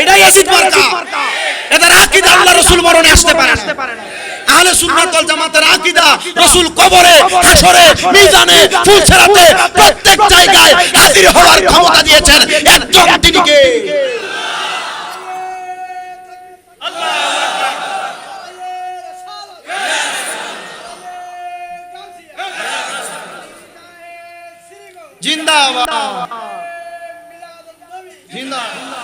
এটাই এসিড মার্কা এদের আকীদা আল্লাহ রাসূল মরণে আসতে পারে না। আহলে সুন্নাত ওয়াল জামাতের আকীদা রাসূল কবরে হাশরে মিজানে ফুলসেরাতে প্রত্যেক জায়গায় হাজির হওয়ার ক্ষমতা দিয়েছেন একজন তিনি কে জিন্দাবাদ। জিন্দাবাদ।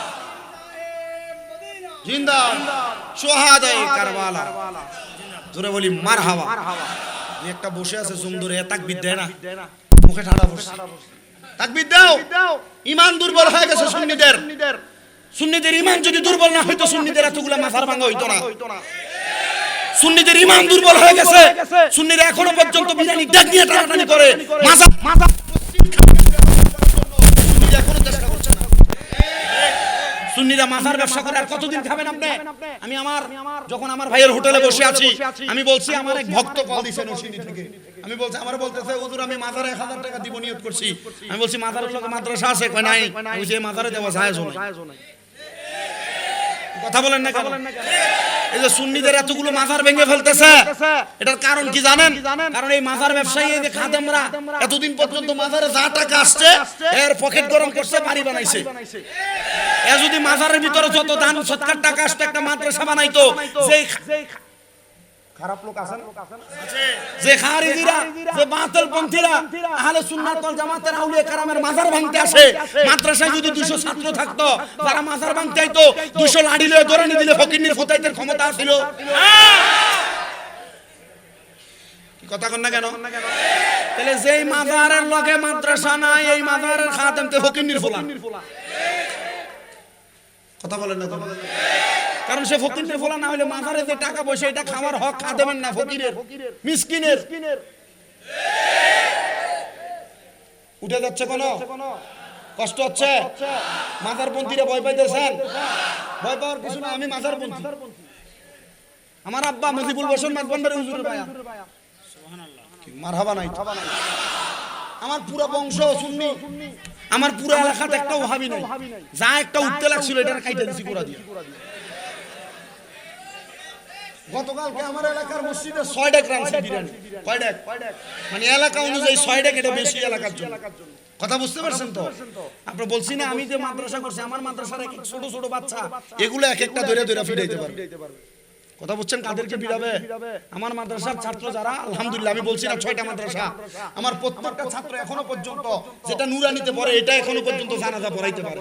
সুন্নিদের। ইমান যদি দুর্বল না হইতো, সুন্নিদের এতগুলা মাথার ভাঙা হইতো না। সুন্নিদের ইমান দুর্বল হয়ে গেছে। সুন্নিরা এখনও পর্যন্ত বিরিয়ানি করে। মাজা মাজা সুন্নিরা এখনও চেষ্টা করছে না সুন্নিরা মাথার ব্যবসা করে আর কতদিন খাবেন আপনি? আমি আমার যখন আমার ভাইয়ের হোটেলে বসে আছি আমি বলছি আমার এক ভক্ত কল দিছে নসিনী থেকে। আমি বলছি আমার বলতেছে হুজুর আমি এক হাজার টাকা দিব নিয়ত করছি। আমি বলছি মাথার লগে মাদ্রাসা আছে? কয় নাই। আমি বলছি মাজারে দেওয়া যায় নাই। কথা বলেন না কেন? এই যে সুন্নিদের এতগুলো মাজার ভেঙে ফেলতেছে এটার কারণ কি জানেন? কারণ এই মাজার ব্যবসায়ী এই যে খাদেমরা এতদিন পর্যন্ত মাজারে যা টাকা আসছে এর পকেট গরম করছে বাড়ি বানাইছে। এ যদি মাজারের ভিতরে যত দান সৎকার টাকা আসতো একটা মাদ্রাসা বানাইতো যে যে খারিজিরা, যে বাতিল পন্থীরা মাজার ভাঙতে আসে যদি 200 ছাত্র থাকতো, যারা মাজার ভাঙতে আইতো 200 লাড়ি লয়ে দৌড়ানি দিলে ফকিরনির ফুতাইতের ক্ষমতা ছিল কথা যেই মাজারের লগে মাদ্রাসা নাই, এই মাজারের খাদেমতে ফকিরনির ফুলা। কথা বলেন না কারণ সে ফকিরের ফলা না হলে মাথারে যে টাকা পয়সা, এটা খাওয়ার হক খাদেমেন না, ফকিরের। মিসকিনের। উঠে যাচ্ছে কোন? কষ্ট হচ্ছে? মাথার পন্থীরা ভয় পাইতেছেন? ভয় পাওয়ার কিছু না আমি মাথার পন্থী আমার আব্বা মজিবুল বসন মাঝবান্ডারে হুজুরের ভাইয়া মারহাবা নাই আমার পুরো বংশ সুন্নি। আমার পুরো এলাকাতে একটা ওহাবি নাই। যা একটা উঠতে লাগছিল এটা কাইটা দিছি পুরা দিয়ে। গতকালকে আমার এলাকার মসজিদে ছয় ডেক রাখছে বিরিয়ানি। কয় ডেক মানে এলাকা অনুযায়ী ছয় ডেক এটা বেশি এলাকার জন্য। কথা বুঝতে পারছেন তো? আপনি বলছি না আমি যে মাদ্রাসা করছি আমার মাদ্রাসার এক এক ছোট ছোট বাচ্চা এগুলো এক একটা ধরে ধরে ফিরাইতে পারবে। কথা বুঝছেন কাদেরকে বিরাবে আমার মাদ্রাসার ছাত্র যারা আলহামদুলিল্লাহ আমি বলছি না ছয়টা মাদ্রাসা। আমার প্রত্যেকটা ছাত্র এখনও পর্যন্ত যেটা নুরানিতে পড়ে এটা এখনও পর্যন্ত জানাজা পড়াইতে পারে।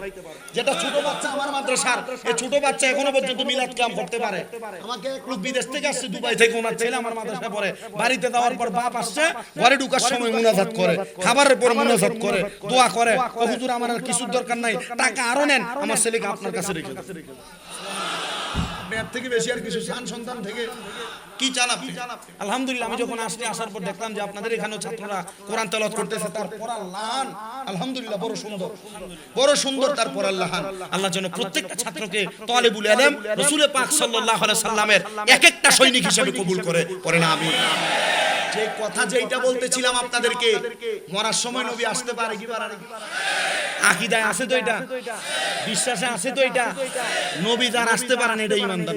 যেটা ছোট বাচ্চা আমার মাদ্রাসার এই ছোট বাচ্চা এখনও পর্যন্ত মিলাদ কাম করতে পারে। আমাকে এক লোক বিদেশ থেকে আসছে দুবাই থেকে ওনার ছেলে আমার মাদ্রাসা পড়ে। বাড়িতে দেওয়ার পর বাপ আসছে ঘরে ঢুকার সময় মুনাজাত করে খাবারের পর মুনাজাত করে দোয়া করে। ও হুজুর আমার আর কিছুর দরকার নাই। টাকা আরও নেন। আমার ছেলেকে আপনার কাছে রেখে দেন। থেকে বেশি আর কিছু চান সন্তান থেকে? কি চান আপনি? আলহামদুলিল্লাহ, আমি যখন আসার পর দেখলাম যে আপনাদের এখানেও ছাত্ররা কোরআন করতেছে, তার লাহান, আলহামদুলিল্লাহ, বড় সুন্দর। বড় সুন্দর তার পড়ার লাহান। আল্লাহ যেন প্রত্যেকটা ছাত্রকে পাক সাল্লামের এক একটা সৈনিক হিসেবে কবুল করে, পড়ে না আমি যে কথা যেটা বলতেছিলাম আপনাদেরকে মরার সময় নবী আসতে পারে কি পারে? না আকিদায় আছে তো এটা? বিশ্বাসে আছে তো এটা? নবী যার আসতে পারে না এটা ইমানদার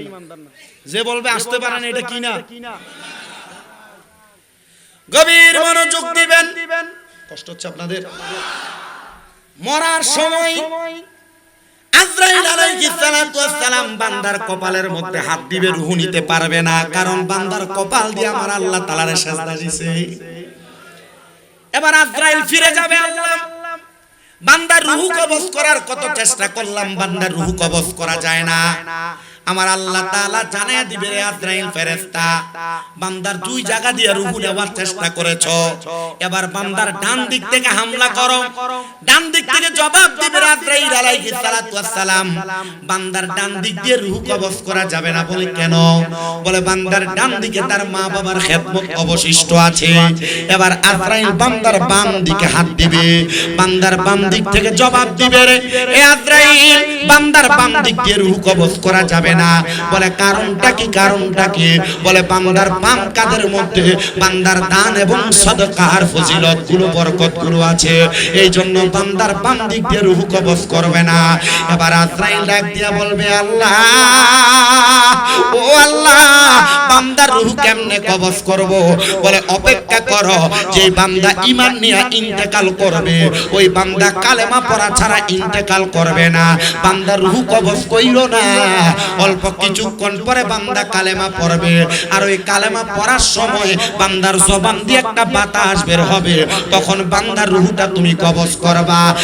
যে বলবে আসতে পারে না এটা কি না গভীর মনোযোগ দিবেন। কষ্ট হচ্ছে আপনাদের। মরার সময় আজরাইল আলাইহিস সালাতু বান্দার কপালের মধ্যে হাত দিবে, রুহ নিতে পারবে না। কারণ বান্দার কপাল দিয়ে আমার আল্লাহ তাআলার সাজদা দিয়েছে এবার আজরাইল ফিরে যাবে আল্লাহ। বান্দার রুহু কবজ করার কত চেষ্টা করলাম, বান্দার রুহু কবজ করা যায় না। আমার আল্লাহ তাআলা জানায়া দিবে আজরাইল ফেরেশতা। বান্দার দুই জায়গা দিয়ে রুহু নেওয়ার চেষ্টা করেছ। এবার বান্দার ডান দিক থেকে হামলা করো। ডান দিক থেকে জবাব দিবে আজরাইল আলাইহিস সালাতু ওয়াস সালাম বান্দার ডান দিক দিয়ে রুহু কবজ করা যাবে না বলে কেন? বলে বান্দার ডান দিকে তার মা বাবার খেদমত অবশিষ্ট আছে। এবার আজরাইল বান্দার বাম দিকে হাত দিবে। বান্দার বাম দিক থেকে জবাব দিবে রে, এ আজরাইল, বান্দার বাম দিক দিয়ে রুহু কবজ করা যাবে না। না। বলে, কারণটা কি কারণটা কি? বলে, বান্দার পাম কাদের মধ্যে? বান্দার দান এবং সদকার ফজিলতগুলো বরকতগুলো আছে। এই জন্য বান্দার বাম দিক দিয়ে রুহু কবজ করবে না। এবার আজরাইল ডাক দিয়া বলবে, আল্লাহ, ও আল্লাহ, বান্দার রুহু কেমনে কবজ করব? বলে, অপেক্ষা করো যে বান্দা ইমান ইন্তেকাল করবে, ওই বান্দা কালেমা পড়া ছাড়া ইন্তেকাল করবে না। রুহু কইল না। অল্প কিছুক্ষণ পরে বান্দা কালেমা পড়বে। আর ওই কালেমা পড়ার সময় বান্দার জবান দিয়ে একটা বাতাস বের হবে। তখন বান্দার রুহুটা তুমি কবজ করবা।